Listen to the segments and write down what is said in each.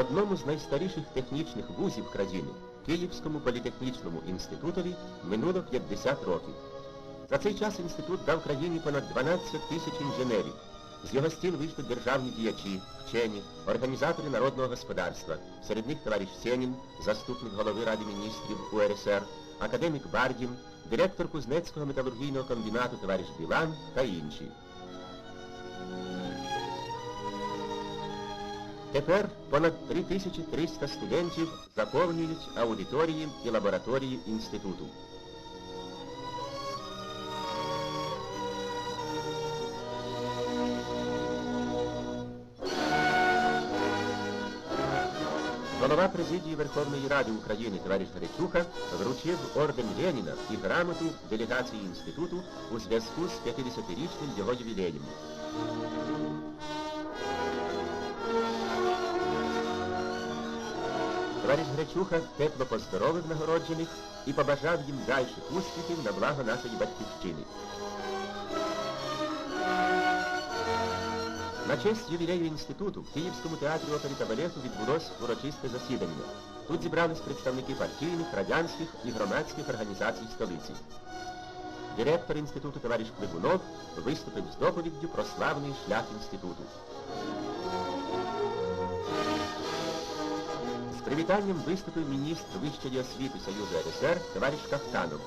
одному з найстаріших технічних вузів країни, Київському політехнічному інститутові, минуло 50 років. За цей час інститут дав країні понад 12 тисяч інженерів. З його стін вийшли державні діячі, вчені, організатори народного господарства, серед них товариш Сенін, заступник голови Ради міністрів УРСР, академік Бардін, директор Кузнецького металургійного комбінату товариш Білан та інші. Тепер понад 3300 студентів заповнюють аудиторії і лабораторії інституту. Голова президії Верховної Ради України товариш Гречуха вручив орден Леніна і грамоту делегації інституту у зв'язку з 50-річним його ювілеєм. Товариш Гречуха тепло поздоровив нагороджених і побажав їм дальших успіхів на благо нашої батьківщини. На честь ювілею інституту в Київському театрі опери та балету відбулось урочисте засідання. Тут зібрались представники партійних, радянських і громадських організацій столиці. Директор інституту товариш Клигунов виступив з доповіддю про славний шлях інституту. З привітанням виступив міністр вищої освіти Союзу РСР товариш Кафтанов.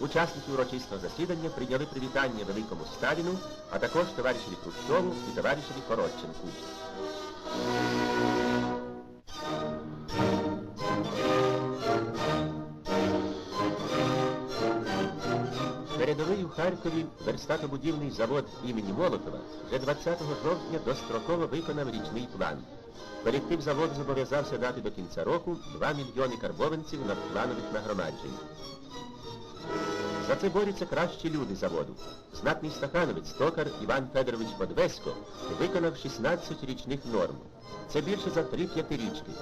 Учасники урочистого засідання прийняли привітання великому Сталіну, а також товаришеві Хрущову і товаришеві Коротченку. Передовий у Харкові верстатобудівний завод імені Молотова вже 20 жовтня достроково виконав річний план. Колектив заводу зобов'язався дати до кінця року 2 мільйони карбованців надпланових нагромаджень. За це борються кращі люди заводу. Знатний стахановець, токар Іван Федорович Подвесько виконав 16 річних норм. Це більше за три п'ятирічки.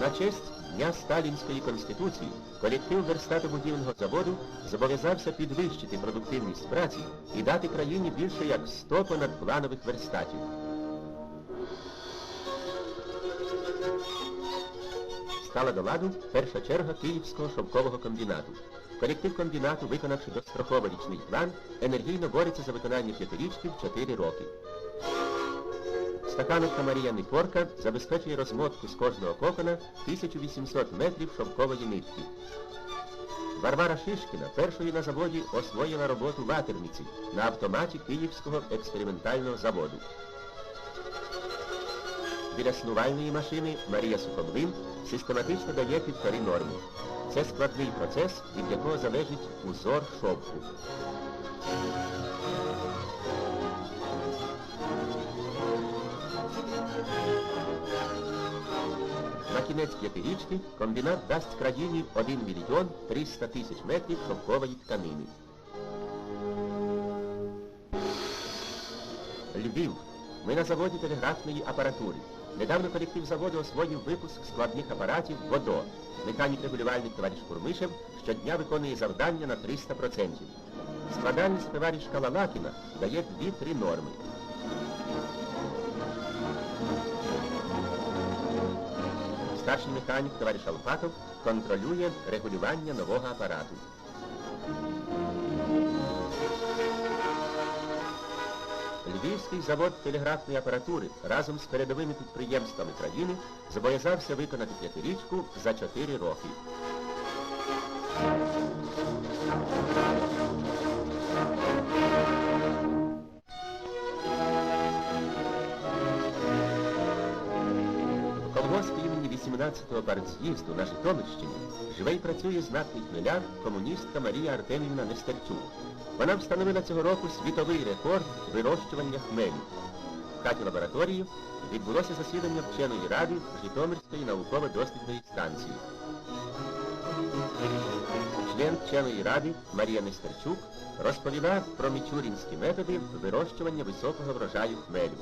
На честь Дня Сталінської Конституції колектив верстатобудівного заводу зобов'язався підвищити продуктивність праці і дати країні більше як 100 понадпланових верстатів. Стала до ладу перша черга Київського шовкового комбінату. Колектив комбінату, виконавши достроково річний план, енергійно бореться за виконання п'ятирічки в 4 роки. Стакановка Марія Никорка забезпечує розмотку з кожного кокона 1800 метрів шовкової нитки. Варвара Шишкіна першою на заводі освоїла роботу ватерниці на автоматі Київського експериментального заводу. Біля снувальної машини Марія Сухомлин систематично дає півтори норми. Це складний процес, від якого залежить узор шовку. На кінець п'ятирічки комбінат дасть країні 1 мільйон 300 тисяч метрів шовкової тканини. Львів. Ми на заводі телеграфної апаратури. Недавно колектив заводу освоїв випуск складних апаратів ВОДО. Механік-регулювальник товариш Курмишев щодня виконує завдання на 300%. Складальність товариш Калалакіна дає 2-3 норми. Старший механік товариш Алпатов контролює регулювання нового апарату. Львівський завод телеграфної апаратури разом з передовими підприємствами країни зобов'язався виконати п'ятирічку за 4 роки. 17 партіїсту на Житомирщині живе і працює знатний хмеляр, комуністка Марія Артемівна Нестерчук. Вона встановила цього року світовий рекорд вирощування хмелю. В хаті лабораторії відбулося засідання вченої ради Житомирської науково-дослідної станції. Член вченої ради Марія Нестерчук розповіла про мічурінські методи вирощування високого врожаю хмелю.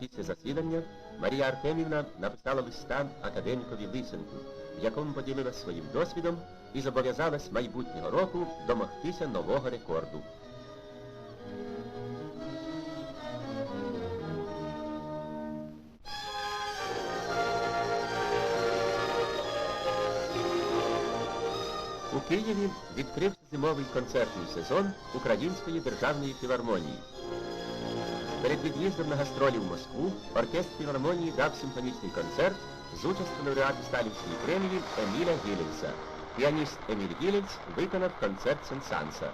Місце засідання Марія Артемівна написала листа академікові Лисенку, в якому поділилась своїм досвідом і зобов'язалась майбутнього року домогтися нового рекорду. У Києві відкрився зимовий концертний сезон Української державної філармонії. Перед від'їздом на гастролі в Москву оркестр філармонії дав симфонічний концерт з участю лауреата Сталінської премії Еміля Гілінса. Піаніст Еміль Гілінс виконав концерт Сенсанса.